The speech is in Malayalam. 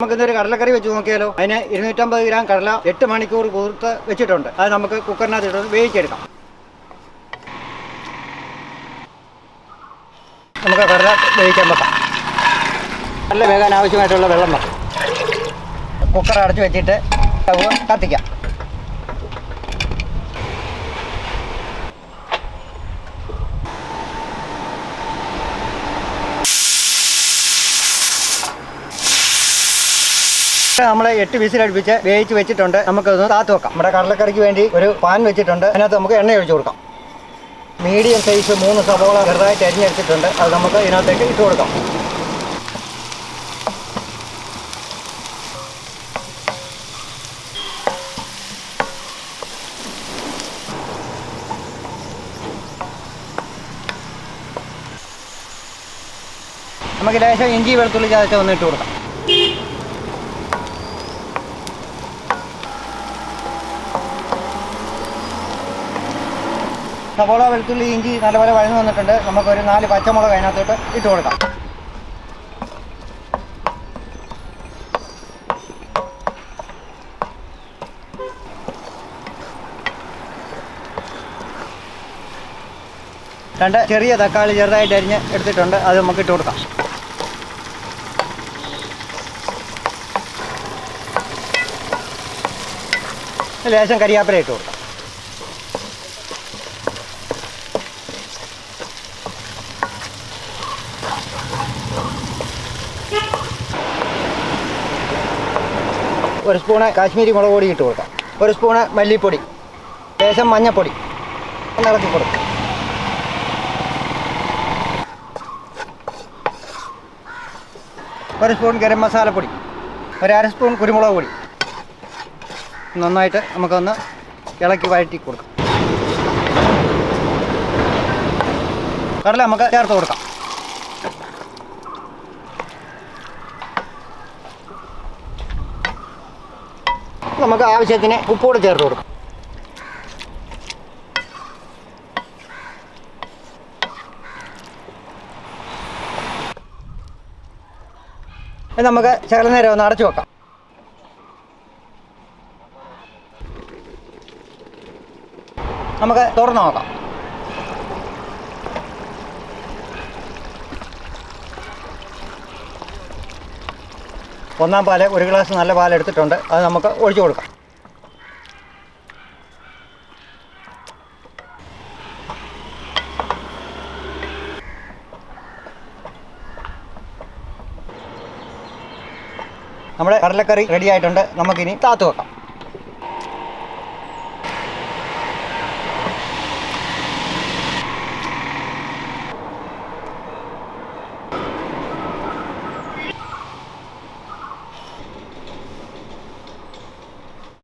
നമുക്ക് ഇന്നൊരു കടലക്കറി വെച്ച് നോക്കിയാലോ? അതിന് ഇരുന്നൂറ്റമ്പത് ഗ്രാം കടല എട്ട് മണിക്കൂർ കൂർത്ത് വെച്ചിട്ടുണ്ട്. അത് നമുക്ക് കുക്കറിനകത്ത് ഇട്ട് വേവിച്ചെടുക്കാം. നമുക്ക് കടല വേവിക്കാൻ വെക്കാം. കടല വേകാൻ ആവശ്യമായിട്ടുള്ള വെള്ളം വെക്കാം. കുക്കർ അടച്ച് വെച്ചിട്ട് കത്തിക്കാം. നമ്മൾ എട്ട് വിസിലടുപ്പിച്ച് വേവിച്ച് വെച്ചിട്ടുണ്ട്. നമുക്കൊന്ന് താത്ത് വെക്കാം. നമ്മുടെ കടലക്കറിക്ക് വേണ്ടി ഒരു പാൻ വെച്ചിട്ടുണ്ട്. അതിനകത്ത് നമുക്ക് എണ്ണ ഒഴിച്ചു കൊടുക്കാം. മീഡിയം സൈസ് മൂന്ന് സവോള ചെറുതായിട്ട് അരിഞ്ഞെടുത്തിട്ടുണ്ട്. അത് നമുക്ക് ഇതിനകത്തേക്ക് ഇട്ട് കൊടുക്കാം. നമുക്ക് ലേശം ഇഞ്ചി വെളുത്തുള്ളി ചതച്ച ഒന്ന് ഇട്ട് കൊടുക്കാം. സവോള വെളുത്തുള്ളി ഇഞ്ചി നല്ലപോലെ വഴന്നു വന്നിട്ടുണ്ട്. നമുക്കൊരു നാല് പച്ചമുളക് അതിനകത്തോട്ട് ഇട്ട് കൊടുക്കാം. രണ്ട് ചെറിയ തക്കാളി ചെറുതായിട്ട് അരിഞ്ഞ് എടുത്തിട്ടുണ്ട്. അത് നമുക്ക് ഇട്ട് കൊടുക്കാം. ലേശം കരിയാപ്പില ഇട്ട് കൊടുക്കാം. ഒരു സ്പൂണ് കാശ്മീരി മുളക് പൊടി ഇട്ട് കൊടുക്കാം. ഒരു സ്പൂണ് മല്ലിപ്പൊടി. ലേശം മഞ്ഞപ്പൊടി. ഇളക്കി കൊടുക്കും. ഒരു സ്പൂൺ ഗരം മസാലപ്പൊടി ഒരു അര സ്പൂൺ കുരുമുളക് പൊടി. നന്നായിട്ട് നമുക്കൊന്ന് ഇളക്കി വഴറ്റി കൊടുക്കാം. കടല നമുക്ക് ചേർത്ത് കൊടുക്കാം. നമുക്ക് ആവശ്യത്തിന് ഉപ്പൂടെ ചേർത്ത് കൊടുക്കാം. നമുക്ക് ചില നേരം ഒന്ന് അടച്ചു വെക്കാം. നമുക്ക് തുറന്നു നോക്കാം. ഒന്നാം പാൽ ഒരു ഗ്ലാസ് നല്ല പാൽ എടുത്തിട്ടുണ്ട്. അത് നമുക്ക് ഒഴിച്ചു കൊടുക്കാം. നമ്മുടെ കടലക്കറി റെഡി ആയിട്ടുണ്ട്. നമുക്കിനി താത്തു വെക്കാം.